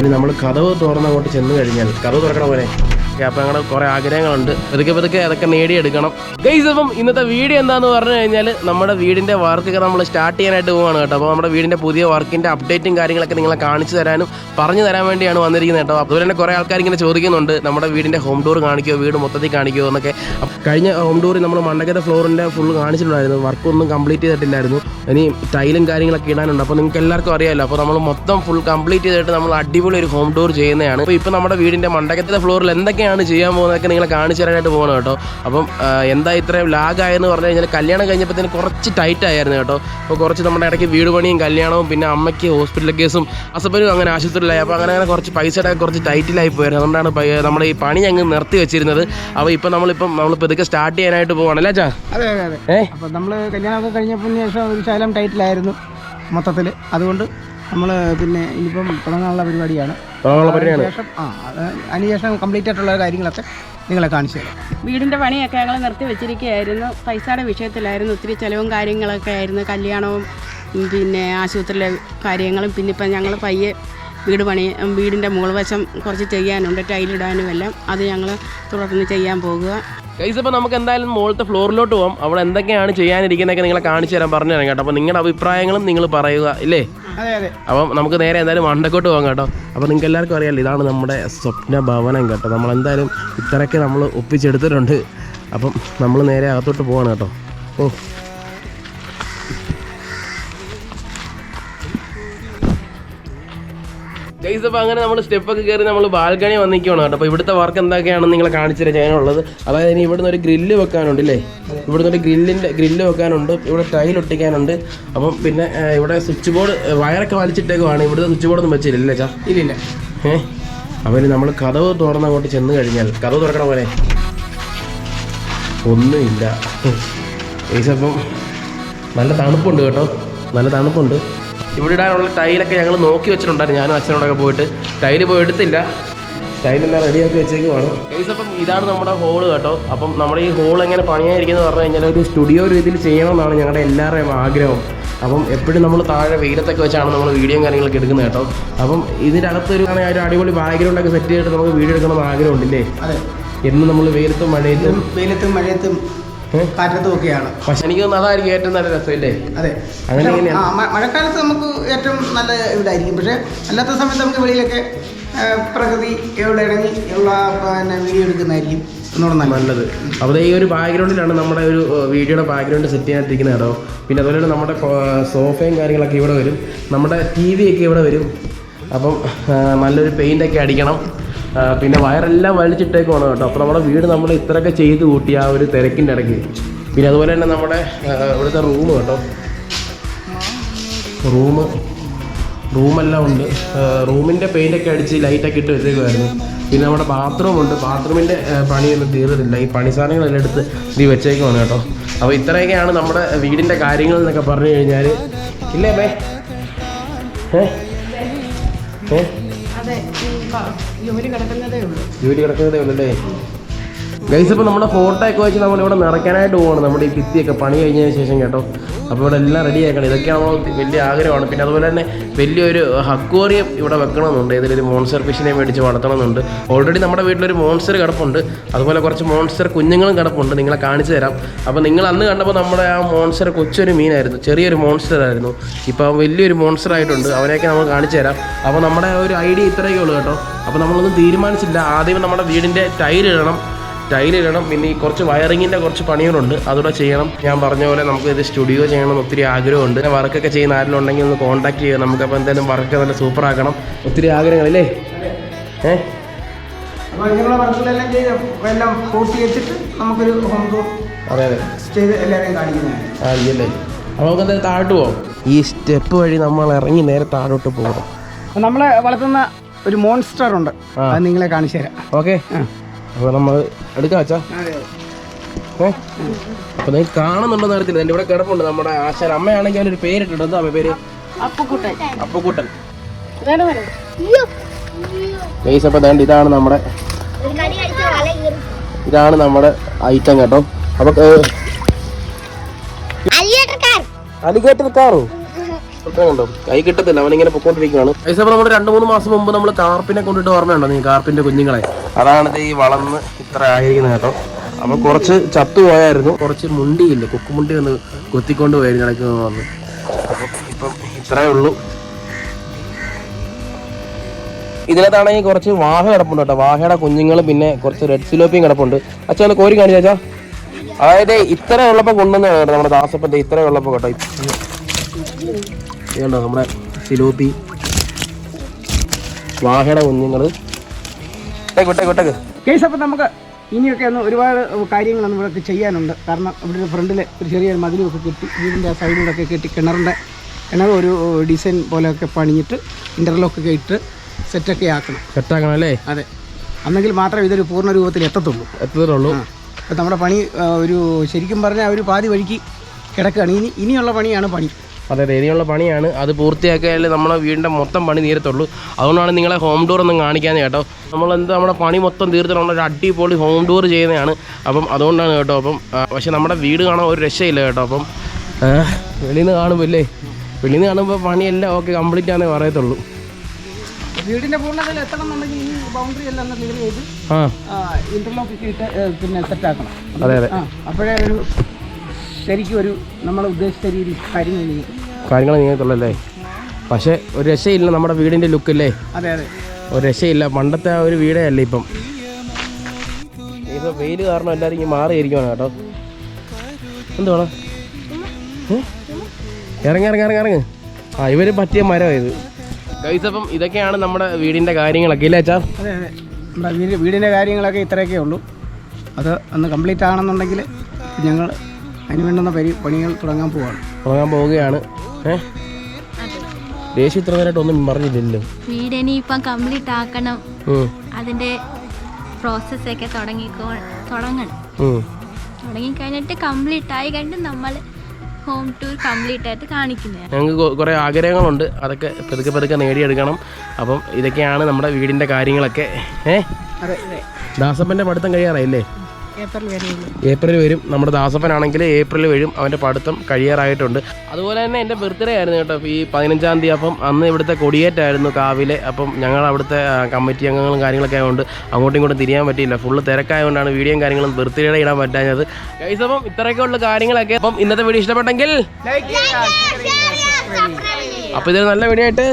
ഇനി നമ്മൾ കഥവ് തുറന്നങ്ങോട്ട് ചെന്ന് കഴിഞ്ഞാൽ കഥവ് തുറക്കണ പോലെ. അപ്പോൾ ഞങ്ങളുടെ കുറേ ആഗ്രഹങ്ങളുണ്ട്. പതുക്കെ പതുക്കെ അതൊക്കെ നേടിയെടുക്കണം. ഗൈസ് അപ്പം ഇന്നത്തെ വീഡിയോ എന്താന്ന് പറഞ്ഞു കഴിഞ്ഞാൽ നമ്മുടെ വീടിന്റെ വർക്കൊക്കെ നമ്മൾ സ്റ്റാർട്ട് ചെയ്യാനായിട്ട് പോവാണ് കേട്ടോ. അപ്പോൾ നമ്മുടെ വീടിന്റെ പുതിയ വർക്കിന്റെ അപ്ഡേറ്റും കാര്യങ്ങളൊക്കെ നിങ്ങളെ കാണിച്ചു തരാനും പറഞ്ഞു തരാൻ വേണ്ടിയാണ് വന്നിരിക്കുന്നത് കേട്ടോ. അതുപോലെ തന്നെ കുറേ ആൾക്കാർ ഇങ്ങനെ ചോദിക്കുന്നുണ്ട് നമ്മുടെ വീടിന്റെ ഹോം ടൂർ കാണിക്കുമോ വീട് മൊത്തത്തിൽ കാണിക്കുമോ എന്നൊക്കെ. കഴിഞ്ഞ ഹോം ടൂറിൽ നമ്മൾ മണ്ണക്കര ഫ്ലോറിന്റെ ഫുൾ കാണിച്ചിട്ടുണ്ടായിരുന്നു. വർക്കൊന്നും കംപ്ലീറ്റ് ചെയ്തിട്ടില്ലായിരുന്നു. ഇനി ടൈലും കാര്യങ്ങളൊക്കെ ഇടാനുണ്ട്. അപ്പോൾ നിങ്ങൾക്ക് എല്ലാവർക്കും അറിയാമല്ലോ അപ്പോൾ നമ്മൾ മൊത്തം ഫുൾ കംപ്ലീറ്റ് ചെയ്തിട്ട് നമ്മൾ അടിപൊളി ഒരു ഹോം ടൂർ ചെയ്യുന്നതാണ്. അപ്പോൾ ഇപ്പോൾ നമ്മുടെ വീടിന്റെ മണ്ടക്കത്തെ ഫ്ലോറിൽ എന്തൊക്കെയാണ് ചെയ്യാൻ പോകുന്നതൊക്കെ നിങ്ങളെ കാണിച്ചു തരാനായിട്ട് പോകണം കേട്ടോ. അപ്പം എന്താ ഇത്രയും ലാഗായെന്ന് പറഞ്ഞു കഴിഞ്ഞാൽ കല്യാണം കഴിഞ്ഞപ്പോഴത്തേന് കുറച്ച് ടൈറ്റ് ആയിരുന്നു കേട്ടോ. അപ്പോൾ കുറച്ച് നമ്മുടെ ഇടയ്ക്ക് വീട് പണിയും കല്യാണവും പിന്നെ അമ്മയ്ക്ക് ഹോസ്പിറ്റൽ കേസും അസപ്പനും അങ്ങനെ ആശുപത്രിയിലായി. അപ്പോൾ അങ്ങനെ അങ്ങനെ കുറച്ച് പൈസയുടെ കുറച്ച് ടൈറ്റിലായി പോയിരുന്നു. അതുകൊണ്ടാണ് നമ്മുടെ ഈ പണി അങ്ങ് നിർത്തി വെച്ചിരുന്നത്. അപ്പോൾ ഇപ്പം നമ്മളിപ്പം നമ്മളിപ്പോൾ ഇതൊക്കെ സ്റ്റാർട്ട് ചെയ്യാനായിട്ട് പോവാണല്ലേ ചാ അതെ അതെ അതെ. അപ്പോൾ അപ്പം നമ്മൾ കല്യാണമൊക്കെ കഴിഞ്ഞപ്പോൾ ശേഷം ഒരു ശകലം ടൈറ്റിലായിരുന്നു മൊത്തത്തിൽ അതുകൊണ്ട് നമ്മൾ പിന്നെ ഇനിയിപ്പം തുടങ്ങാനുള്ള പരിപാടിയാണ്. തുടങ്ങാനുള്ള പരിപാടിയാണ്. ശേഷം ആ അത് അതിനുശേഷം കംപ്ലീറ്റ് ആയിട്ടുള്ള കാര്യങ്ങളൊക്കെ നിങ്ങളെ കാണിച്ചു തരാം. വീടിന്റെ പണിയൊക്കെ ഞങ്ങൾ നിർത്തി വെച്ചിരിക്കുകയായിരുന്നു. പൈസയുടെ വിഷയത്തിലായിരുന്നു ഒത്തിരി ചിലവും കാര്യങ്ങളൊക്കെ ആയിരുന്നു. കല്യാണവും പിന്നെ ആശുപത്രിയിലെ കാര്യങ്ങളും പിന്നെ ഇപ്പം ഞങ്ങൾ പയ്യെ വീട് പണി വീടിന്റെ മുകൾ വശം കുറച്ച് ചെയ്യാനുണ്ട് ടൈലിടാനും എല്ലാം. അത് ഞങ്ങൾ തുടർന്ന് ചെയ്യാൻ പോകുക. ഗൈസ് അപ്പോൾ നമുക്ക് എന്തായാലും മുകളിലത്തെ ഫ്ലോറിലോട്ട് പോകാം അവിടെ എന്തൊക്കെയാണ് ചെയ്യാനിരിക്കുന്നതൊക്കെ നിങ്ങളെ കാണിച്ചു തരാൻ പറഞ്ഞു തരാം കേട്ടോ. അപ്പോൾ നിങ്ങളുടെ അഭിപ്രായങ്ങളും നിങ്ങൾ പറയുക ഇല്ലേ? അപ്പം നമുക്ക് നേരെ എന്തായാലും മണ്ടക്കോട്ട് പോകാം കേട്ടോ. അപ്പോൾ നിങ്ങൾക്ക് എല്ലാവർക്കും അറിയാമല്ലോ ഇതാണ് നമ്മുടെ സ്വപ്ന ഭവനം കേട്ടോ. നമ്മൾ എന്തായാലും ഇത്രയൊക്കെ നമ്മൾ ഒപ്പിച്ചെടുത്തിട്ടുണ്ട്. അപ്പം നമ്മൾ നേരെ അകത്തോട്ട് പോവാണ് കേട്ടോ. ഓ. ഗൈസ് അപ്പോൾ അങ്ങനെ നമ്മൾ സ്റ്റെപ്പൊക്കെ കയറി നമ്മൾ ബാൽക്കണി വന്നിരിക്കുകയാണ് കേട്ടോ. അപ്പോൾ ഇവിടുത്തെ വർക്ക് എന്തൊക്കെയാണെന്ന് നിങ്ങളെ കാണിച്ചു ചെയ്യാനുള്ളത് അതായത് ഇനി ഇവിടുന്ന് ഒരു ഗ്രില്ല് വെക്കാനുണ്ട് അല്ലേ ഇവിടുന്ന് ഒരു ഗ്രില്ലിന്റെ ഗ്രില്ല് വെക്കാനുണ്ട്. ഇവിടെ ടൈൽ ഒട്ടിക്കാനുണ്ട്. അപ്പം പിന്നെ ഇവിടെ സ്വിച്ച് ബോർഡ് വയറൊക്കെ വലിച്ചിട്ടേക്കുവാണ്. ഇവിടുത്തെ സ്വിച്ച് ബോർഡൊന്നും വെച്ചില്ല ചാ? ഇല്ല ഏ? അപ്പം നമ്മൾ കഥവ് തുറന്ന് അങ്ങോട്ട് ചെന്ന് കഴിഞ്ഞാൽ കഥവ് തുറക്കണ പോലെ. ഒന്നുമില്ല. ഗൈസ് അപ്പം നല്ല തണുപ്പുണ്ട് കേട്ടോ. നല്ല തണുപ്പുണ്ട്. ഇവിടെ ഇടാനുള്ള ടൈലൊക്കെ ഞങ്ങൾ നോക്കി വെച്ചിട്ടുണ്ടായിരുന്നു. ഞാനും അച്ഛനോടൊക്കെ പോയിട്ട്. ടൈൽ പോയി എടുത്തില്ല. ടൈലെല്ലാം റെഡിയാക്കി വെച്ചേക്കുവാണ്. ഗൈസ് അപ്പം ഇതാണ് നമ്മുടെ ഹോൾ കേട്ടോ. അപ്പം നമ്മുടെ ഈ ഹോൾ എങ്ങനെ പണിയായിരിക്കുന്നത് പറഞ്ഞു കഴിഞ്ഞാൽ ഒരു സ്റ്റുഡിയോ രീതിയിൽ ചെയ്യണമെന്നാണ് ഞങ്ങളുടെ എല്ലാവരുടെയും ആഗ്രഹം. അപ്പം എപ്പോഴും നമ്മൾ താഴെ വെയിലത്തൊക്കെ വെച്ചാണ് നമ്മൾ വീഡിയോയും കാര്യങ്ങളൊക്കെ എടുക്കുന്നത് കേട്ടോ. അപ്പം ഇതിന്റെ അകത്ത് ഒരു അടിപൊളി ബാക്ക്ഗ്രൗണ്ടൊക്കെ സെറ്റ് ചെയ്തിട്ട് നമുക്ക് വീഡിയോ എടുക്കണമെന്ന് ആഗ്രഹമുണ്ടല്ലേ അതെ. എന്നും നമ്മൾ വെയിലത്തും മഴയത്തും വെയിലത്തും മഴയത്തും? കാറ്റത്തും നോക്കിയാണ്. പക്ഷെ എനിക്ക് തോന്നുന്നു അതായിരിക്കും ഏറ്റവും നല്ല രസമില്ലേ? അതെ. അങ്ങനെ മഴക്കാലത്ത് നമുക്ക് ഏറ്റവും നല്ല ഇതായിരിക്കും പക്ഷെ അല്ലാത്ത സമയത്ത് നമുക്ക് വെളിയിലൊക്കെ പ്രകൃതി എവിടെ ഇണങ്ങി ഉള്ള പിന്നെ വീഡിയോ എടുക്കുന്നതായിരിക്കും നല്ലത്. അപ്പോൾ ഈ ഒരു ബാക്ക്ഗ്രൗണ്ടിലാണ് നമ്മുടെ ഒരു വീഡിയോയുടെ ബാക്ക്ഗ്രൗണ്ട് സെറ്റ് ചെയ്യാനിരിക്കുന്നത് കേട്ടോ. പിന്നെ അതുപോലെ തന്നെ നമ്മുടെ സോഫയും കാര്യങ്ങളൊക്കെ ഇവിടെ വരും. നമ്മുടെ ടി വി ഒക്കെ ഇവിടെ വരും. അപ്പം നല്ലൊരു പെയിന്റൊക്കെ അടിക്കണം. പിന്നെ വയറെല്ലാം വലിച്ചിട്ടേക്കുവാണ് കേട്ടോ. അപ്പോൾ നമ്മുടെ വീട് നമ്മൾ ഇത്രയൊക്കെ ചെയ്ത് കൂട്ടി ആ ഒരു തിരക്കിന്റെ ഇടയ്ക്ക്. പിന്നെ അതുപോലെ തന്നെ നമ്മുടെ ഇവിടുത്തെ റൂം കേട്ടോ. റൂം റൂമെല്ലാം ഉണ്ട്. റൂമിന്റെ പെയിന്റൊക്കെ അടിച്ച് ലൈറ്റൊക്കെ ഇട്ട് വെച്ചേക്കുമായിരുന്നു പിന്നെ നമ്മുടെ ബാത്റൂം ഉണ്ട്. ബാത്റൂമിന്റെ പണിയൊന്നും തീർന്നിട്ടില്ല. ഈ പണി സാധനങ്ങളെല്ലാം എടുത്ത് ഇത് വെച്ചേക്കുവാണ് കേട്ടോ. അപ്പോൾ ഇത്രയൊക്കെയാണ് നമ്മുടെ വീടിന്റെ കാര്യങ്ങൾ എന്നൊക്കെ പറഞ്ഞു കഴിഞ്ഞാൽ ഇല്ലേ ബേ ഏ? ഏ? ജോലി കിടക്കുന്നതേ ഉള്ളൂ. ഉള്ളല്ലേ? ഗൈസ് ഇപ്പോൾ നമ്മുടെ ഫോട്ടോ ഒക്കെ വെച്ച് നമ്മൾ ഇവിടെ നിറയ്ക്കാനായിട്ട് പോകണം നമ്മുടെ ഈ ഭിത്തിയൊക്കെ പണി കഴിഞ്ഞതിന് ശേഷം കേട്ടോ. അപ്പോൾ ഇവിടെ എല്ലാം റെഡി ആക്കണം ഇതൊക്കെയാണ് നമ്മൾ വലിയ ആഗ്രഹമാണ്. പിന്നെ അതുപോലെ തന്നെ വലിയൊരു ഹക്കോറിയം ഇവിടെ വെക്കണമെന്നുണ്ട്. ഇതിലൊരു മോൺസ്റ്റർ ഫിഷിനെ മേടിച്ച് വളർത്തണമെന്നുണ്ട്. ഓൾറെഡി നമ്മുടെ വീട്ടിലൊരു മോൺസ്റ്റർ കിടപ്പുണ്ട്. അതുപോലെ കുറച്ച് മോൺസ്റ്റർ കുഞ്ഞുങ്ങളും കിടപ്പുണ്ട്. നിങ്ങളെ കാണിച്ചു തരാം. അപ്പോൾ നിങ്ങൾ അന്ന് കണ്ടപ്പോൾ നമ്മുടെ ആ മോൺസ്റ്റർ കൊച്ചൊരു മീനായിരുന്നു. ചെറിയൊരു മോൺസ്റ്റർ ആയിരുന്നു. ഇപ്പോൾ വലിയൊരു മോൺസ്റ്റർ ആയിട്ടുണ്ട്. അവനെയൊക്കെ നമ്മൾ കാണിച്ചു തരാം. അപ്പോൾ നമ്മുടെ ഒരു ഐഡിയ ഇത്രയൊക്കെ ഉള്ളൂ കേട്ടോ. അപ്പോൾ നമ്മളൊന്നും തീരുമാനിച്ചില്ല ആദ്യം നമ്മുടെ വീടിന്റെ ടൈലിടണം ഇടണം. പിന്നെ ഈ കുറച്ച് വയറിങ്ങിന്റെ കുറച്ച് പണികളുണ്ട്. അതുകൂടെ ചെയ്യണം. ഞാൻ പറഞ്ഞ പോലെ നമുക്ക് ഇത് സ്റ്റുഡിയോ ചെയ്യണം ഒത്തിരി ആഗ്രഹമുണ്ട്. വർക്കൊക്കെ ചെയ്യുന്ന ആരെങ്കിലും ഉണ്ടെങ്കിൽ ഒന്ന് കോൺടാക്ട് ചെയ്യുക നമുക്കപ്പോൾ എന്തായാലും വർക്ക് നല്ല സൂപ്പർ ആക്കണം. ഒത്തിരി ആഗ്രഹങ്ങളില്ലേ? ഏ? അപ്പോൾ ഇങ്ങനെയുള്ള വർക്കുകളെല്ലാം ചെയ്ത് എല്ലാം പൂർത്തീകരിച്ചിട്ട് നമുക്കൊരു ഹോം ടൂർ അതെ അതെ. ചെയ്ത് എല്ലാവരെയും കാണിക്കുന്നതാണ്. ആ ഇല്ലേ അപ്പോൾ നമുക്ക് എന്തായാലും താഴോട്ട് പോകാം ഈ സ്റ്റെപ്പ് വഴി നമ്മൾ ഇറങ്ങി നേരെ താഴോട്ട് പോകണം. നമ്മളെ വളർത്തുന്ന ഒരു മോൺസ്റ്റർ ഉണ്ട്. അത് നിങ്ങളെ കാണിച്ചു തരാം. ഓക്കെ. അപ്പോൾ നമ്മൾ എടുക്കാം അച്ഛാ. ഏ? അപ്പോൾ നിങ്ങൾക്ക് കാണുന്നുണ്ടെന്ന് അറിയത്തില്ല. എന്റെ ഇവിടെ കിടപ്പുണ്ട് നമ്മുടെ ആശാൻ. അമ്മയാണെങ്കിൽ അതിനൊരു പേരിട്ടുണ്ട്. എന്താ അമ്മ പേര്? അപ്പുക്കുട്ടൻ. അപ്പുക്കുട്ടൻ. അപ്പോൾ ഇതാണ് നമ്മുടെ ഇതാണ് നമ്മുടെ ഐറ്റം കേട്ടോ. അപ്പൊ അലിഗേറ്റർ കാറോ? കണ്ടോ? കൈ കിട്ടത്തില്ല. അവനിങ്ങനെ പൊക്കോണ്ടിരിക്കുകയാണ് അപ്പോൾ നമ്മൾ രണ്ട് മൂന്ന് മാസം മുമ്പ് നമ്മൾ കാർപ്പിനെ കൊണ്ടിട്ട് ഓർമ്മയുണ്ടോ നീ? കാർപ്പിന്റെ കുഞ്ഞുങ്ങളെ. അതാണ് ഈ വളർന്ന് ഇത്ര ആയിരിക്കുന്നത് കേട്ടോ. അപ്പോൾ കുറച്ച് ചത്തു പോയായിരുന്നു. കുറച്ച് മുണ്ടിയില്ല? കൊക്കുമുണ്ടി ഒന്ന് കൊത്തിക്കൊണ്ട് പോയായിരുന്നു ഇടയ്ക്ക് വന്ന് അപ്പം ഇപ്പം ഇത്രയേ ഉള്ളൂ. ഇതിനകത്താണെങ്കിൽ കുറച്ച് വാഹ കിടപ്പുണ്ട് കേട്ടോ. വാഹയുടെ കുഞ്ഞുങ്ങൾ പിന്നെ കുറച്ച് റെഡ് സിലോപ്പിയും കിടപ്പുണ്ട്. അച്ഛൻ ഒന്ന് കോരി കാണിച്ചു ചാച്ചാ അതായത് ഇത്ര ഉള്ളപ്പോൾ കൊണ്ടുവന്ന കേട്ടോ നമ്മുടെ ദാസപ്പത്തെ ഇത്ര ഉള്ളപ്പോൾ കേട്ടോ. നമ്മുടെ സിലോപ്പി വാഹയുടെ കുഞ്ഞുങ്ങൾ വിട്ടേക്ക് വിട്ടേക്ക് കേസ് അപ്പം നമുക്ക് ഇനിയൊക്കെ ഒന്ന് ഒരുപാട് കാര്യങ്ങൾ നമ്മളൊക്കെ ചെയ്യാനുണ്ട്. കാരണം ഇവിടെ ഒരു ഫ്രണ്ടിൽ ഒരു ചെറിയൊരു മതിലുമൊക്കെ കെട്ടി വീടിന്റെ ആ സൈഡിലൊക്കെ കെട്ടി കിണറിന്റെ കിണർ ഒരു ഡിസൈൻ പോലെയൊക്കെ പണിഞ്ഞിട്ട് ഇന്റർലോക്കൊക്കെ ഇട്ട് സെറ്റൊക്കെ ആക്കണം. സെറ്റാക്കണം അല്ലേ? അതെ. അന്നെങ്കിൽ മാത്രമേ ഇതൊരു പൂർണ രൂപത്തിൽ എത്തത്തുള്ളൂ. എത്തത്തുള്ളൂ. അപ്പം നമ്മുടെ പണി ഒരു ശരിക്കും പറഞ്ഞാൽ ഒരു പാതി വഴിക്ക് കിടക്കുകയാണ് ഇനി ഇനിയുള്ള പണിയാണ് പണി. അതെ അതെ ഇനിയുള്ള പണിയാണ്. അത് പൂർത്തിയാക്കിയാൽ നമ്മളെ വീടിന്റെ മൊത്തം പണി തീരത്തുള്ളൂ. അതുകൊണ്ടാണ് നിങ്ങളെ ഹോം ടൂർ ഒന്നും കാണിക്കാൻ കേട്ടോ. നമ്മളെന്ത് നമ്മുടെ പണി മൊത്തം തീർത്തിട്ട് ഒരു അടിപൊളി ഹോം ടൂർ ചെയ്യുന്നതാണ്. അപ്പം അതുകൊണ്ടാണ് കേട്ടോ അപ്പം പക്ഷേ നമ്മുടെ വീട് കാണാൻ ഒരു രക്ഷയില്ല കേട്ടോ അപ്പം വെളിയിൽ നിന്ന് കാണുമ്പോൾ ഇല്ലേ വെളിയിൽ നിന്ന് കാണുമ്പോൾ പണിയെല്ലാം ഓക്കെ കംപ്ലീറ്റ് ആണെന്നേ പറയത്തുള്ളൂ. വീടിന്റെ പൂർണതയിൽ എത്തണം എന്നുണ്ടെങ്കിൽ ഈ ബൗണ്ടറി എല്ലാം ക്ലിയർ ചെയ്ത് ഇട്ട് പിന്നെ സെറ്റാക്കണം അതെ അതെ. അപ്പോഴേ ഒരു ശരിക്കും ഒരു നമ്മൾ ഉദ്ദേശിച്ച രീതി കാര്യങ്ങൾ നീക്കും കാര്യങ്ങൾ നീങ്ങത്തുള്ളല്ലേ പക്ഷേ ഒരു രക്ഷയില്ല നമ്മുടെ വീടിന്റെ ലുക്ക് അല്ലേ അതെ. ഒരു രക്ഷയില്ല. പണ്ടത്തെ ആ ഒരു വീടേ അല്ലേ ഇപ്പം. ഇപ്പൊ വെയിൽ കാരണം എല്ലാവരും ഇങ്ങനെ മാറിയിരിക്കുവാണ് കേട്ടോ. എന്തുവാണ് ഇറങ്ങി ഇറങ്ങി ഇറങ്ങി ഇറങ്ങ്. ആ ഇവർ പറ്റിയ മരം ഇത്. അപ്പം ഇതൊക്കെയാണ് നമ്മുടെ വീടിന്റെ കാര്യങ്ങളൊക്കെ ഇല്ലേ അച്ഛാ? അതെ അതെ. നമ്മുടെ വീട് വീടിന്റെ കാര്യങ്ങളൊക്കെ ഇത്രയൊക്കെ ഉള്ളൂ. അത് അന്ന് കംപ്ലീറ്റ് ആണെന്നുണ്ടെങ്കിൽ ഞങ്ങൾ അതിന് വേണ്ടുന്ന പരി പണികൾ തുടങ്ങാൻ പോവുകയാണ് തുടങ്ങാൻ പോവുകയാണ്. ഏ? ദേശീയ ഇത്ര നേരമായിട്ട് ഒന്നും പറഞ്ഞില്ലല്ലോ. വീട് ഇനിയിപ്പം കംപ്ലീറ്റ് ആക്കണം. അതിന്റെ പ്രോസസ് ഒക്കെ തുടങ്ങിക്കോ തുടങ്ങണം. തുടങ്ങി കഴിഞ്ഞിട്ട് കംപ്ലീറ്റ് ആയി കണ്ട് നമ്മൾ ഹോം ടൂർ കംപ്ലീറ്റ് ആയിട്ട് കാണിക്കുന്നത് ഞങ്ങൾക്ക് കുറേ ആഗ്രഹങ്ങളുണ്ട്. അതൊക്കെ പതുക്കെ പതുക്കെ നേടിയെടുക്കണം. അപ്പം ഇതൊക്കെയാണ് നമ്മുടെ വീടിന്റെ കാര്യങ്ങളൊക്കെ. അതെ. ദാസപ്പന്റെ പഠിത്തം കഴിയാറായില്ലേ? ഏപ്രിൽ വരും. നമ്മുടെ ദാസപ്പനാണെങ്കിൽ ഏപ്രിൽ വരും. അവന്റെ പഠിത്തം കഴിയാറായിട്ടുണ്ട്. അതുപോലെ തന്നെ എന്റെ ബർത്ത്ഡേ ആയിരുന്നു കേട്ടോ. ഈ പതിനഞ്ചാം തീയതി അപ്പം അന്ന് ഇവിടുത്തെ കൊടിയേറ്റായിരുന്നു കാവിലെ. അപ്പം ഞങ്ങൾ അവിടുത്തെ കമ്മിറ്റി അംഗങ്ങളും കാര്യങ്ങളൊക്കെ ആയതുകൊണ്ട് അങ്ങോട്ടും ഇങ്ങോട്ടും തിരിയാൻ പറ്റിയില്ല. ഫുള്ള് തിരക്കായതുകൊണ്ടാണ് വീഡിയോയും കാര്യങ്ങളും ബർത്ത്ഡേയുടെ ഇടാൻ പറ്റാഞ്ഞത്. ഗൈസ് അപ്പം ഇത്രയൊക്കെ ഉള്ള കാര്യങ്ങളൊക്കെ അപ്പം ഇന്നത്തെ വീഡിയോ ഇഷ്ടപ്പെട്ടെങ്കിൽ അപ്പോൾ ഇതൊരു നല്ല വീഡിയോ ആയിട്ട്